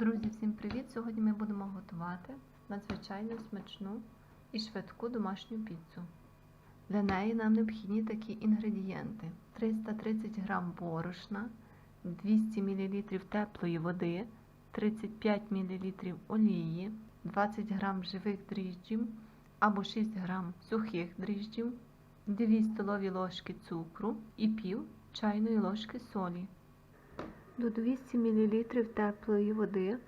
Друзі, всім привіт! Сьогодні ми будемо готувати надзвичайно смачну і швидку домашню піцу. Для неї нам необхідні такі інгредієнти: 330 г борошна, 200 мл теплої води, 35 мл олії, 20 г живих дріжджів або 6 г сухих дріжджів, 2 столові ложки цукру і пів чайної ложки солі. До 200 мл теплої води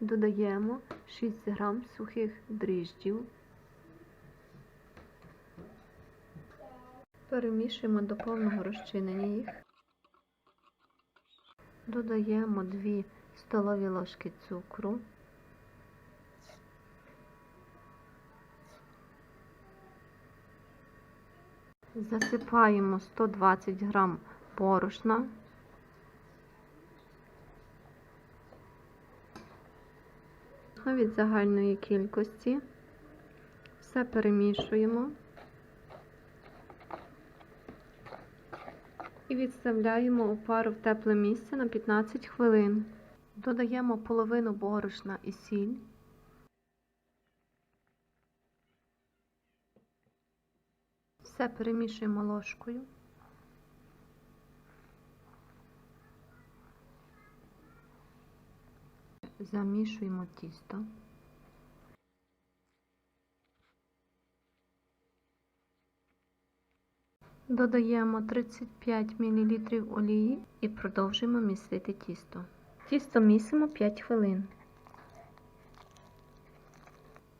додаємо 6 г сухих дріжджів. Перемішуємо до повного розчинення їх. Додаємо 2 столові ложки цукру. Засипаємо 120 г борошна. від загальної кількості. Все перемішуємо і відставляємо опару в тепле місце на 15 хвилин. Додаємо половину борошна і сіль. Все перемішуємо ложкою. Замішуємо тісто. Додаємо 35 мл олії і продовжуємо місити тісто. Тісто місимо 5 хвилин.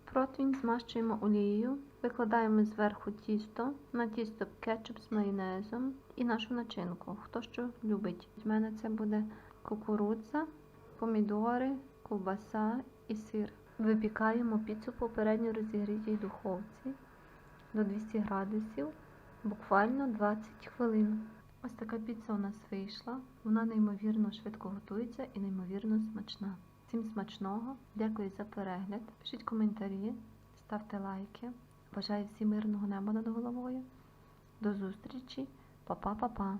Противень змащуємо олією, викладаємо зверху тісто, на тісто кетчуп з майонезом і нашу начинку. Хто що любить. У мене це буде кукурудза, помідори, ковбаса і сир. Випікаємо піцу попередньо розігрітій духовці до 200 градусів буквально 20 хвилин. Ось така піца у нас вийшла. Вона неймовірно швидко готується і неймовірно смачна. Всім смачного! Дякую за перегляд. Пишіть коментарі, ставте лайки. Бажаю всім мирного неба над головою. До зустрічі, Па-па-па-па!